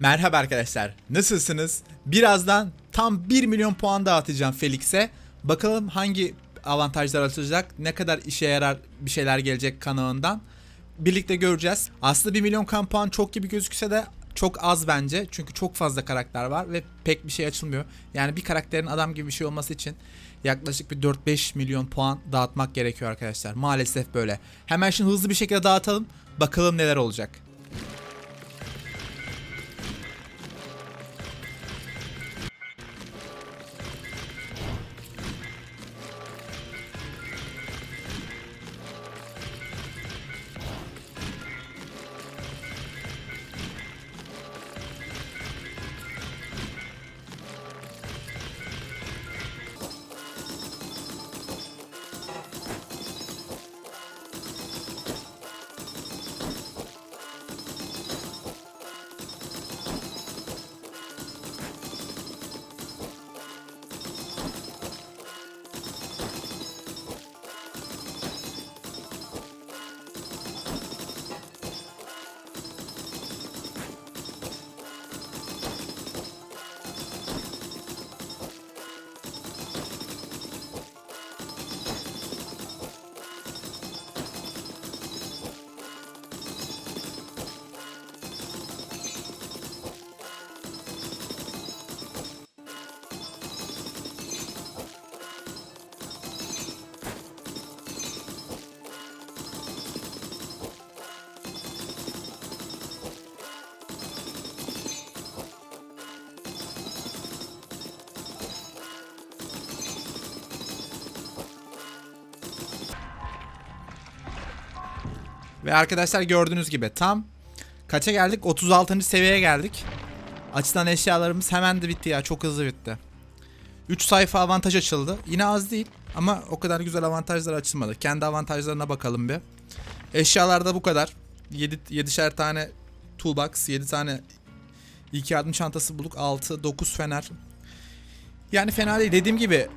Merhaba arkadaşlar. Nasılsınız? Birazdan tam 1 milyon puan dağıtacağım Felix'e. Bakalım hangi avantajlar açılacak, ne kadar işe yarar bir şeyler gelecek kanalından. Birlikte göreceğiz. Aslında 1 milyon kan puan çok gibi gözükse de çok az bence. Çünkü çok fazla karakter var ve pek bir şey açılmıyor. Yani bir karakterin adam gibi bir şey olması için yaklaşık bir 4-5 milyon puan dağıtmak gerekiyor arkadaşlar. Maalesef böyle. Hemen şimdi hızlı bir şekilde dağıtalım. Bakalım neler olacak. Ve arkadaşlar gördüğünüz gibi tam kaça geldik? 36. seviyeye geldik. Açılan eşyalarımız hemen de bitti ya. Çok hızlı bitti. 3 sayfa avantaj açıldı. Yine az değil ama o kadar güzel avantajlar açılmadı. Kendi avantajlarına bakalım bir. Eşyalarda bu kadar. 7 7'şer tane toolbox, 7 tane ilk yardım çantası bulduk. 6 9 fener. Yani fena değil. Dediğim gibi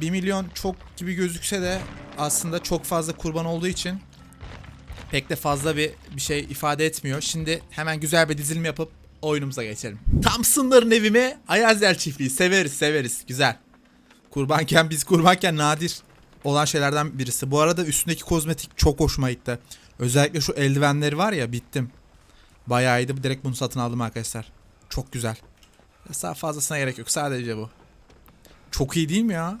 1 milyon çok gibi gözükse de aslında çok fazla kurban olduğu için pek de fazla bir bir şey ifade etmiyor. Şimdi hemen güzel bir dizilim yapıp oyunumuza geçelim. Tam sınırın evime Ayazel çiftliği severiz severiz güzel. Kurbanken biz kurbanken nadir olan şeylerden birisi. Bu arada üstündeki kozmetik çok hoşuma gitti. Özellikle şu eldivenleri var ya bittim. Bayağı iyiydi. Direkt bunu satın aldım arkadaşlar. Çok güzel. Daha fazlasına gerek yok. Sadece bu. Çok iyi değil mi ya?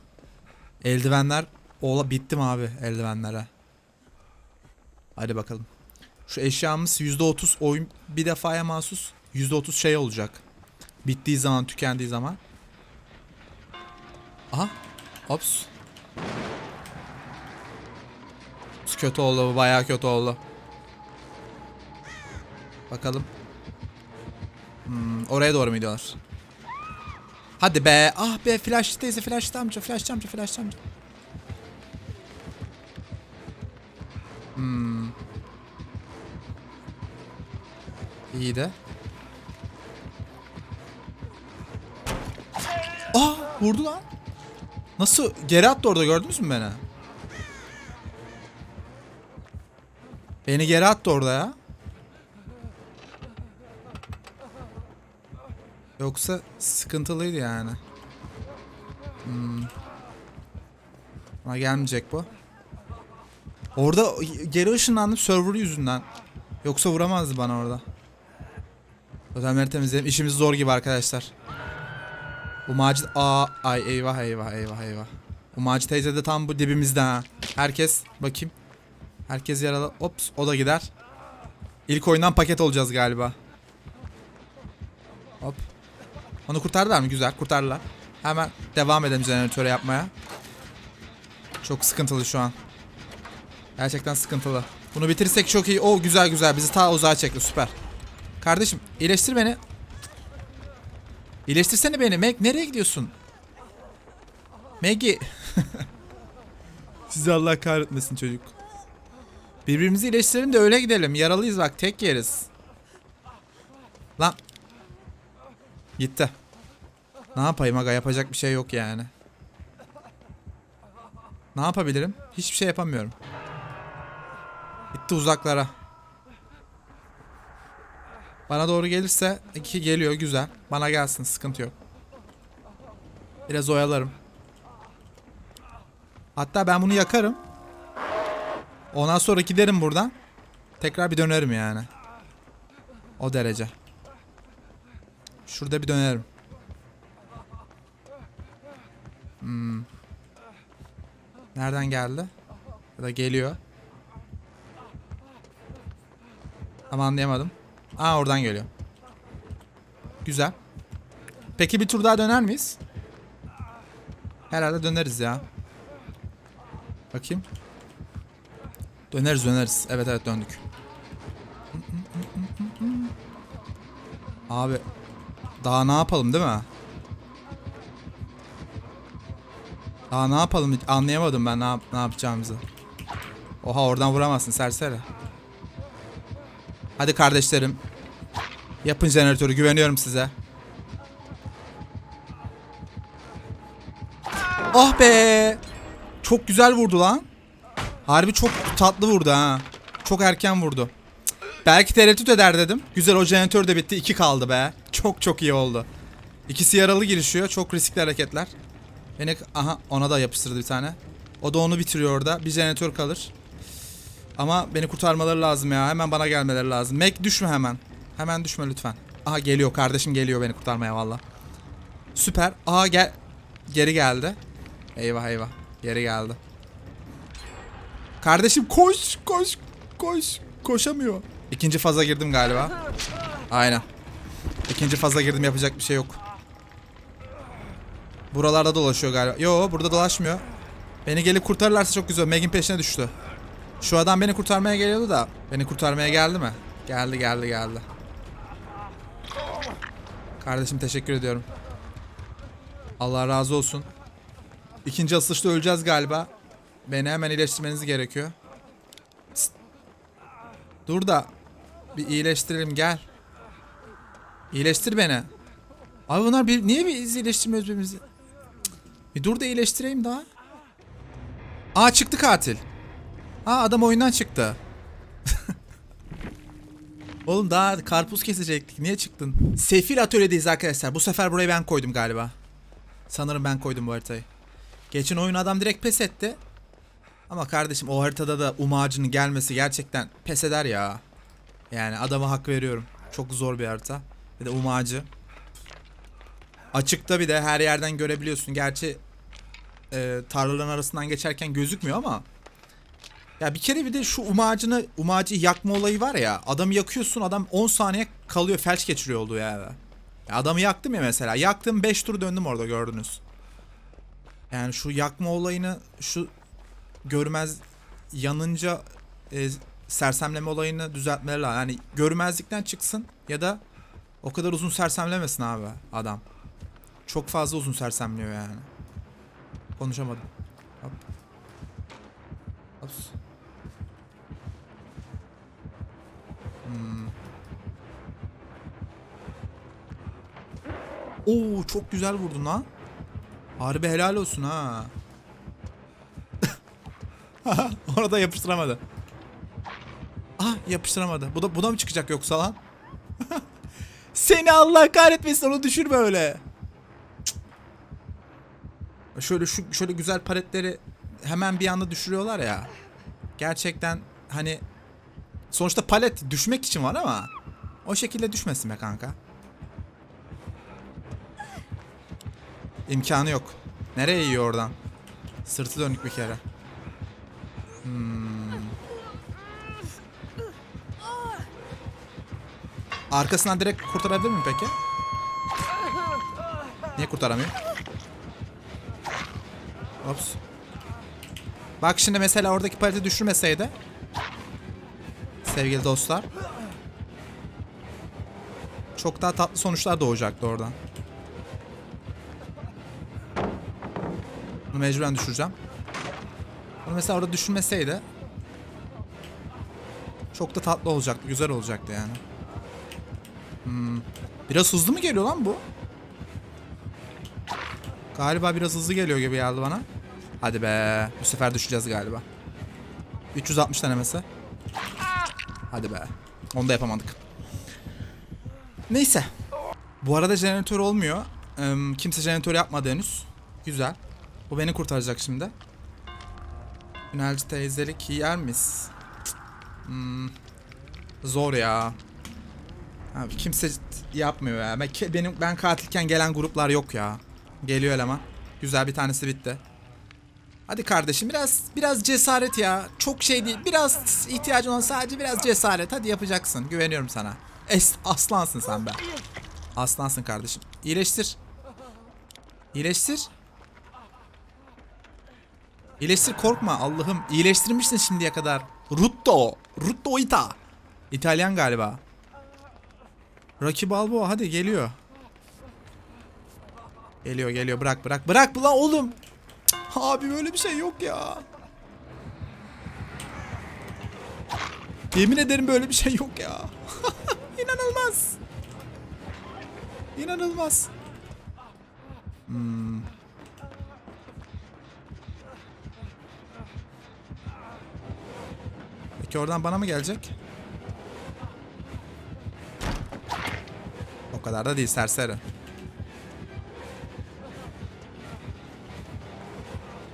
Eldivenler ola bittim abi eldivenlere. Hadi bakalım. Şu eşyamız %30 oyun bir defaya mahsus %30 şey olacak. Bittiği zaman, tükendiği zaman. Aha. Ops. Kötü oldu bu. Bayağı kötü oldu. Bakalım. Hmm, oraya doğru mu gidiyorlar? Hadi be. Ah be. Flash teyze. Flash amca. Flash amca. Flash amca. Hmm. İyi de. Aa vurdu lan. Nasıl? Geri attı orada gördünüz mü beni? Beni geri attı orada ya. Yoksa sıkıntılıydı yani. Hmm. Ama gelmeyecek bu. Orada geri ışınlandım server yüzünden. Yoksa vuramazdı bana orada. Özelleri temizleyelim. İşimiz zor gibi arkadaşlar. Bu Macit... Aa, ay eyvah eyvah eyvah eyvah. Bu Macit teyze de tam bu dibimizde ha. Herkes bakayım. Herkes yaralı. Ops o da gider. İlk oyundan paket olacağız galiba. Hop. Onu kurtardılar mı? Güzel kurtardılar. Hemen devam edelim jeneratörü yapmaya. Çok sıkıntılı şu an. Gerçekten sıkıntılı. Bunu bitirirsek çok iyi. O güzel güzel. Bizi ta uzağa çekti. Süper. Kardeşim iyileştir beni. İyileştirsene beni. Meg nereye gidiyorsun? Maggie. Sizi Allah kahretmesin çocuk. Birbirimizi iyileştirelim de öyle gidelim. Yaralıyız bak tek yeriz. Lan. Gitti. Ne yapayım aga yapacak bir şey yok yani. Ne yapabilirim? Hiçbir şey yapamıyorum. Gitti uzaklara. Bana doğru gelirse iki geliyor güzel. Bana gelsin sıkıntı yok. Biraz oyalarım. Hatta ben bunu yakarım. Ondan sonra giderim buradan. Tekrar bir dönerim yani. O derece. Şurada bir dönerim. Hmm. Nereden geldi? Ya da geliyor. Ama anlayamadım. Aa oradan geliyor. Güzel. Peki bir tur daha döner miyiz? Herhalde döneriz ya. Bakayım. Döneriz döneriz. Evet evet döndük. Abi daha ne yapalım değil mi? Daha ne yapalım anlayamadım ben ne, yap- ne yapacağımızı. Oha oradan vuramazsın serseri. Hadi kardeşlerim. Yapın jeneratörü güveniyorum size. Ah be. Çok güzel vurdu lan. Harbi çok tatlı vurdu ha. Çok erken vurdu. Belki tereddüt eder dedim. Güzel o jeneratör de bitti. 2 kaldı be. Çok çok iyi oldu. İkisi yaralı girişiyor. Çok riskli hareketler. Beni aha ona da yapıştırdı bir tane. O da onu bitiriyor orada. Bir jeneratör kalır. Ama beni kurtarmaları lazım ya. Hemen bana gelmeleri lazım. Mac düşme hemen. Hemen düşme lütfen. Aha geliyor kardeşim geliyor beni kurtarmaya valla. Süper. Aha gel. Geri geldi. Eyvah eyvah. Geri geldi. Kardeşim koş koş koş. Koşamıyor. İkinci faza girdim galiba. Aynen. İkinci faza girdim yapacak bir şey yok. Buralarda dolaşıyor galiba. Yo burada dolaşmıyor. Beni gelip kurtarırlarsa çok güzel. Meg'in peşine düştü. Şu adam beni kurtarmaya geliyordu da. Beni kurtarmaya geldi mi? Geldi geldi geldi. Kardeşim teşekkür ediyorum. Allah razı olsun. İkinci asılışta öleceğiz galiba. Beni hemen iyileştirmeniz gerekiyor. Psst. Dur da bir iyileştirelim gel. İyileştir beni. Abi bunlar bir, niye biz iyileştirmiyoruz birbirimizi? Cık. Bir dur da iyileştireyim daha. Aa çıktı katil. Aa adam oyundan çıktı. Oğlum daha karpuz kesecektik. Niye çıktın? Sefil atölyedeyiz arkadaşlar. Bu sefer burayı ben koydum galiba. Sanırım ben koydum bu haritayı. Geçen oyun adam direkt pes etti. Ama kardeşim o haritada da um ağacının gelmesi gerçekten pes eder ya. Yani adama hak veriyorum. Çok zor bir harita. Bir de um ağacı. Açıkta bir de her yerden görebiliyorsun. Gerçi e, tarlaların arasından geçerken gözükmüyor ama ya bir kere bir de şu um ağacını, um ağacı yakma olayı var ya. Adamı yakıyorsun adam 10 saniye kalıyor felç geçiriyor olduğu yerde. Ya adamı yaktım ya mesela. Yaktım 5 tur döndüm orada gördünüz. Yani şu yakma olayını şu görmez yanınca e, sersemleme olayını düzeltmeleri lazım. Yani görmezlikten çıksın ya da o kadar uzun sersemlemesin abi adam. Çok fazla uzun sersemliyor yani. Konuşamadım. Hop. Hops. Oo çok güzel vurdun lan. Harbi helal olsun ha. Orada yapıştıramadı. Ah yapıştıramadı. Bu da bu da mı çıkacak yoksa lan? Seni Allah kahretmesin onu düşürme öyle. Şöyle şu şöyle güzel paletleri hemen bir anda düşürüyorlar ya. Gerçekten hani sonuçta palet düşmek için var ama o şekilde düşmesin be kanka. İmkanı yok. Nereye yiyor oradan? Sırtı dönük bir kere. Hmm. Arkasından direkt kurtarabilir miyim peki? Niye kurtaramıyor? Ops. Bak şimdi mesela oradaki paleti düşürmeseydi. Sevgili dostlar. Çok daha tatlı sonuçlar doğacaktı oradan. Mecburen düşüreceğim. Bunu mesela orada düşürmeseydi. Çok da tatlı olacaktı. Güzel olacaktı yani. Hmm. Biraz hızlı mı geliyor lan bu? Galiba biraz hızlı geliyor gibi geldi bana. Hadi be. Bu sefer düşeceğiz galiba. 360 denemesi. Hadi be. Onu da yapamadık. Neyse. Bu arada jeneratör olmuyor. Kimse jeneratör yapmadı henüz. Güzel. Bu beni kurtaracak şimdi. Tünelci teyzelik yer miyiz? Hmm. Zor ya. Abi kimse yapmıyor ya. Ben, benim ben katilken gelen gruplar yok ya. Geliyor eleman. Güzel bir tanesi bitti. Hadi kardeşim biraz biraz cesaret ya. Çok şey değil. Biraz ihtiyacın olan sadece biraz cesaret. Hadi yapacaksın. Güveniyorum sana. Es aslansın sen be. Aslansın kardeşim. İyileştir. İyileştir. İyileştir korkma Allah'ım. İyileştirmişsin şimdiye kadar. Rutto. Rutto Ita. İtalyan galiba. Rocky Balboa hadi geliyor. Geliyor geliyor bırak bırak bırak bu lan oğlum. Abi böyle bir şey yok ya. Yemin ederim böyle bir şey yok ya. İnanılmaz. İnanılmaz. Hmm. Peki oradan bana mı gelecek? O kadar da değil serseri.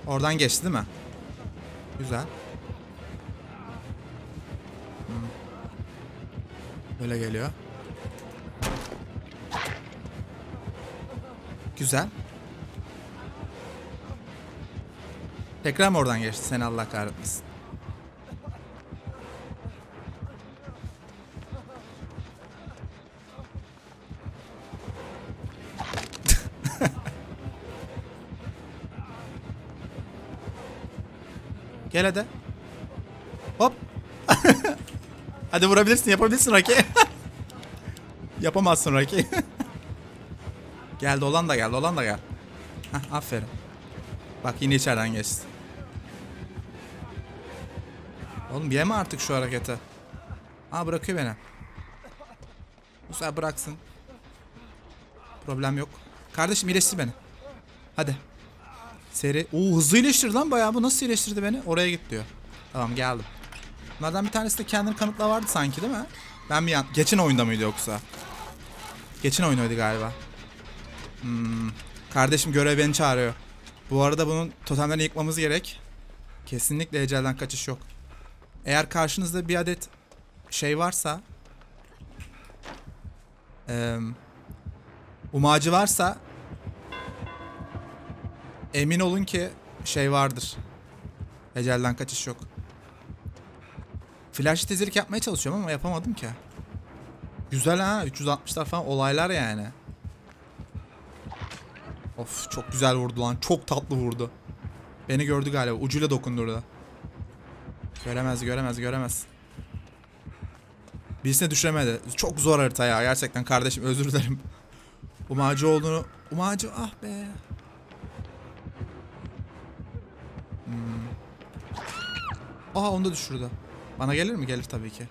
Oradan geçti değil mi? Güzel. Hmm. Böyle geliyor. Güzel. Tekrar mı oradan geçti? Seni Allah kahretmesin. Gel hadi. Hop. hadi vurabilirsin, yapabilirsin Rocky. Yapamazsın Rocky. gel dolan da gel, dolan da gel. Hah, aferin. Bak yine içeriden geçti. Oğlum yeme artık şu hareketi. Aa bırakıyor beni. Sefer bıraksın. Problem yok. Kardeşim iyileştir beni. Hadi. Seri. Oo hızlı iyileştirdi lan bayağı. Bu nasıl iyileştirdi beni? Oraya git diyor. Tamam geldim. Bunlardan bir tanesi de kendini kanıtla vardı sanki değil mi? Ben bir yan... Geçen oyunda mıydı yoksa? Geçen oyunuydu galiba. Hmm. Kardeşim görev beni çağırıyor. Bu arada bunun totemlerini yıkmamız gerek. Kesinlikle ecelden kaçış yok. Eğer karşınızda bir adet şey varsa... eee umacı varsa Emin olun ki şey vardır. Ecelden kaçış yok. Flash tezirik yapmaya çalışıyorum ama yapamadım ki. Güzel ha 360'lar falan olaylar yani. Of çok güzel vurdu lan. Çok tatlı vurdu. Beni gördü galiba. Ucuyla dokundurdu. Göremez göremez göremez. Birisine düşüremedi. Çok zor harita ya. Gerçekten kardeşim özür dilerim. Umacı olduğunu... Umacı ah be. Aha onu da düşürdü. Bana gelir mi? Gelir tabii ki.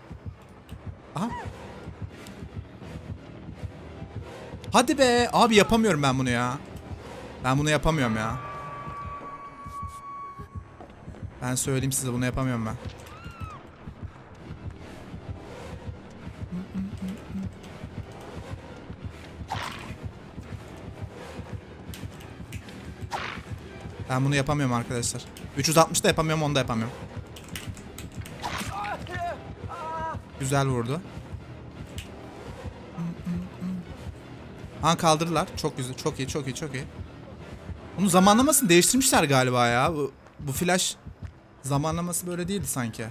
Aha. Hadi be. Abi yapamıyorum ben bunu ya. Ben bunu yapamıyorum ya. Ben söyleyeyim size bunu yapamıyorum ben. Ben bunu yapamıyorum arkadaşlar. 360 da yapamıyorum, onu da yapamıyorum. Güzel vurdu. Han kaldırdılar. Çok güzel. Çok iyi, çok iyi, çok iyi. Bunun zamanlamasını değiştirmişler galiba ya. Bu, bu flash zamanlaması böyle değildi sanki.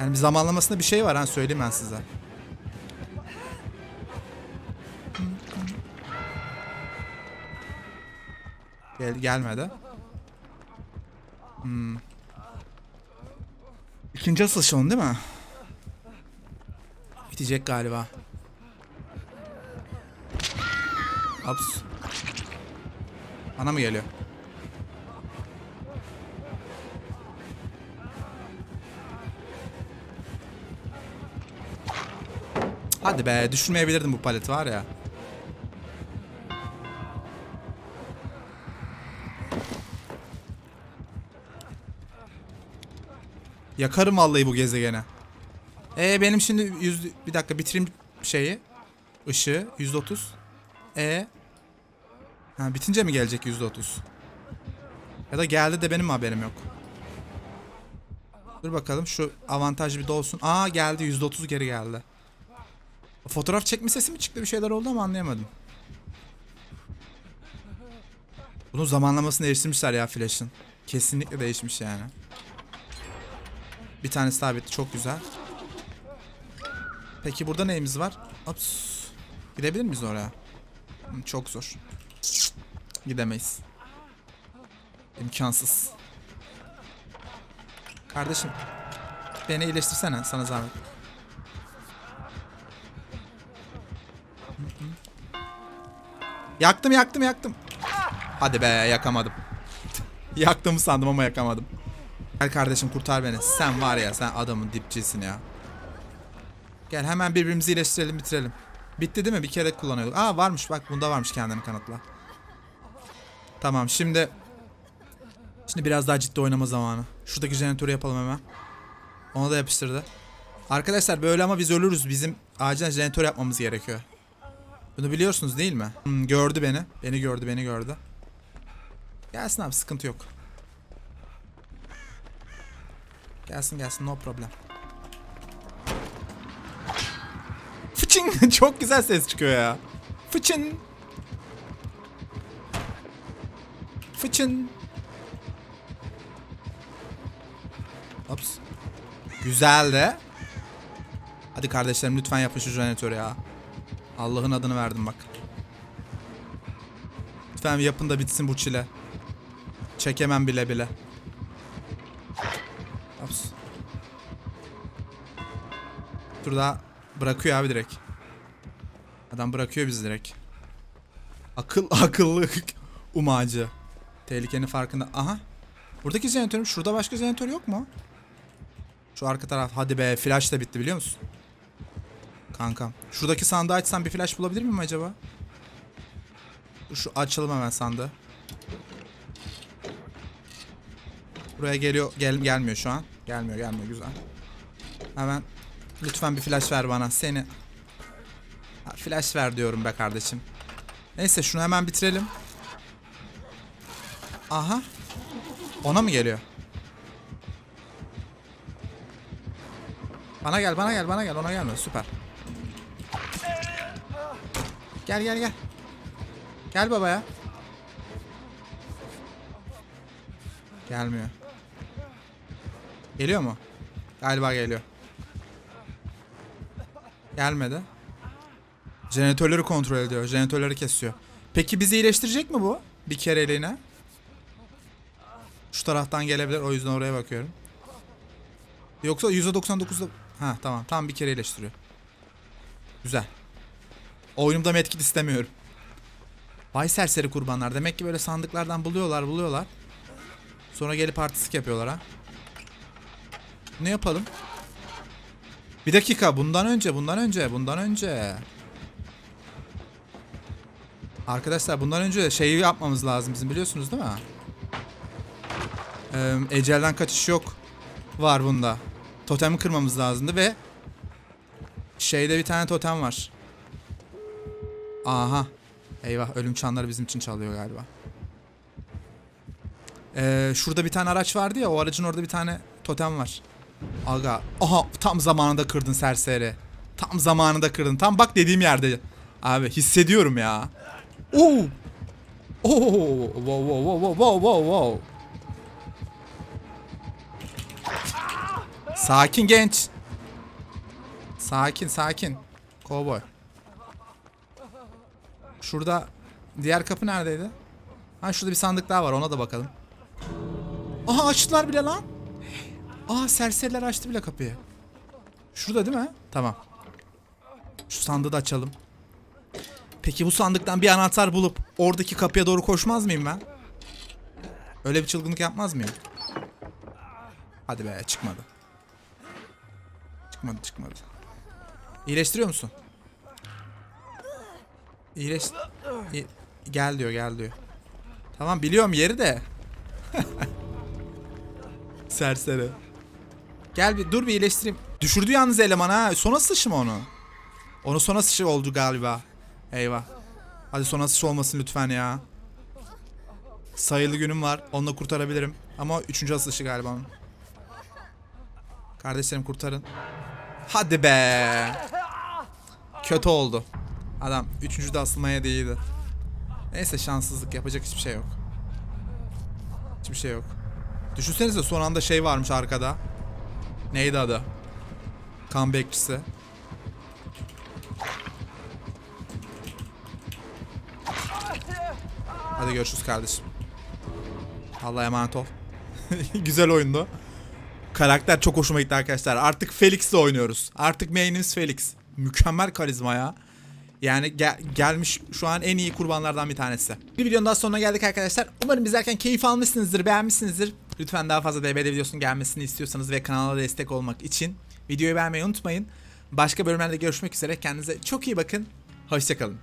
Yani bir zamanlamasında bir şey var ha söyleyeyim ben size. Gel gelmedi. Hmm. İkinci asıl onun değil mi? Bitecek galiba. Ups. Bana mı geliyor? Hadi be düşürmeyebilirdim bu paleti var ya. Yakarım vallahi bu gezegene. Ee benim şimdi yüz bir dakika bitireyim şeyi. ışığı %30. E ha, bitince mi gelecek %30? Ya da geldi de benim haberim yok? Dur bakalım şu avantaj bir dolsun. Aa geldi %30 geri geldi. Fotoğraf çekme sesi mi çıktı bir şeyler oldu ama anlayamadım. Bunun zamanlamasını değiştirmişler ya Flash'ın. Kesinlikle değişmiş yani. Bir tanesi daha bitti çok güzel. Peki burada neyimiz var? Ops. Gidebilir miyiz oraya? Hı, Çok zor. Gidemeyiz. İmkansız. Kardeşim beni iyileştirsene sana zahmet. Yaktım yaktım yaktım. Hadi be yakamadım. Yaktığımı sandım ama yakamadım. Gel kardeşim kurtar beni. Sen var ya sen adamın dipçisin ya. Gel hemen birbirimizi iyileştirelim bitirelim. Bitti değil mi? Bir kere kullanıyorduk. Aa varmış bak bunda varmış kendini kanıtla. Tamam şimdi Şimdi biraz daha ciddi oynama zamanı. Şuradaki jeneratörü yapalım hemen. Ona da yapıştırdı. Arkadaşlar böyle ama biz ölürüz. Bizim acilen jeneratör yapmamız gerekiyor. Bunu biliyorsunuz değil mi? Hmm, gördü beni. Beni gördü, beni gördü. Gelsin abi sıkıntı yok. Gelsin gelsin no problem. Fıçın çok güzel ses çıkıyor ya. Fıçın. Fıçın. Ops. Güzel de. Hadi kardeşlerim lütfen yapın şu jeneratörü ya. Allah'ın adını verdim bak. Lütfen yapın da bitsin bu çile. Çekemem bile bile. Dur daha bırakıyor abi direkt. Adam bırakıyor bizi direkt. Akıl akıllı umacı. Tehlikenin farkında. Aha. Buradaki jeneratörüm şurada başka jeneratör yok mu? Şu arka taraf. Hadi be flash da bitti biliyor musun? Kankam. Şuradaki sandığı açsam bir flash bulabilir miyim acaba? Şu açalım hemen sandığı. Buraya geliyor. Gel, gelmiyor şu an. Gelmiyor gelmiyor güzel. Hemen lütfen bir flash ver bana. Seni. Ha, flash ver diyorum be kardeşim. Neyse şunu hemen bitirelim. Aha. Ona mı geliyor? Bana gel, bana gel, bana gel. Ona gelme. Süper. Gel, gel, gel. Gel baba ya. Gelmiyor. Geliyor mu? Galiba geliyor. Gelmedi. Jeneratörleri kontrol ediyor. Jeneratörleri kesiyor. Peki bizi iyileştirecek mi bu? Bir kereliğine. Şu taraftan gelebilir. O yüzden oraya bakıyorum. Yoksa %99'da... Ha tamam. Tam bir kere iyileştiriyor. Güzel. Oyunumda medkit istemiyorum. Vay serseri kurbanlar. Demek ki böyle sandıklardan buluyorlar buluyorlar. Sonra gelip artistik yapıyorlar ha. Ne yapalım? Bir dakika bundan önce bundan önce bundan önce. Arkadaşlar bundan önce şeyi yapmamız lazım bizim biliyorsunuz değil mi? Ee, ecelden kaçış yok. Var bunda. Totemi kırmamız lazımdı ve şeyde bir tane totem var. Aha. Eyvah ölüm çanları bizim için çalıyor galiba. Ee, şurada bir tane araç vardı ya o aracın orada bir tane totem var. Aga. Aha tam zamanında kırdın serseri. Tam zamanında kırdın. Tam bak dediğim yerde. Abi hissediyorum ya. Oo. Oo. Wow wow wow wow wow wow. Sakin genç. Sakin sakin. Kovboy. Şurada diğer kapı neredeydi? Ha şurada bir sandık daha var ona da bakalım. Aha açtılar bile lan. Aa serseriler açtı bile kapıyı. Şurada değil mi? Tamam. Şu sandığı da açalım. Peki bu sandıktan bir anahtar bulup oradaki kapıya doğru koşmaz mıyım ben? Öyle bir çılgınlık yapmaz mıyım? Hadi be çıkmadı. Çıkmadı çıkmadı. İyileştiriyor musun? İyileş... İyi- Gel diyor gel diyor. Tamam biliyorum yeri de. Serseri. Gel bir dur bir iyileştireyim. Düşürdü yalnız eleman ha. Sona sıçma onu. Onu son asışı oldu galiba. Eyvah. Hadi son asış olmasın lütfen ya. Sayılı günüm var. Onunla kurtarabilirim. Ama üçüncü asışı galiba onun. Kardeşlerim kurtarın. Hadi be. Kötü oldu. Adam üçüncü de asılmaya değildi. Neyse şanssızlık yapacak hiçbir şey yok. Hiçbir şey yok. Düşünsenize son anda şey varmış arkada. Neydi adı? Comebackçisi. Hadi görüşürüz kardeşim. Allah'a emanet ol. Güzel oyundu. Karakter çok hoşuma gitti arkadaşlar. Artık Felix'le oynuyoruz. Artık main'imiz Felix. Mükemmel karizma ya. Yani gel- gelmiş şu an en iyi kurbanlardan bir tanesi. Bir videonun daha sonuna geldik arkadaşlar. Umarım izlerken keyif almışsınızdır, beğenmişsinizdir. Lütfen daha fazla DBD videosunun gelmesini istiyorsanız ve kanala destek olmak için videoyu beğenmeyi unutmayın. Başka bölümlerde görüşmek üzere. Kendinize çok iyi bakın. Hoşçakalın.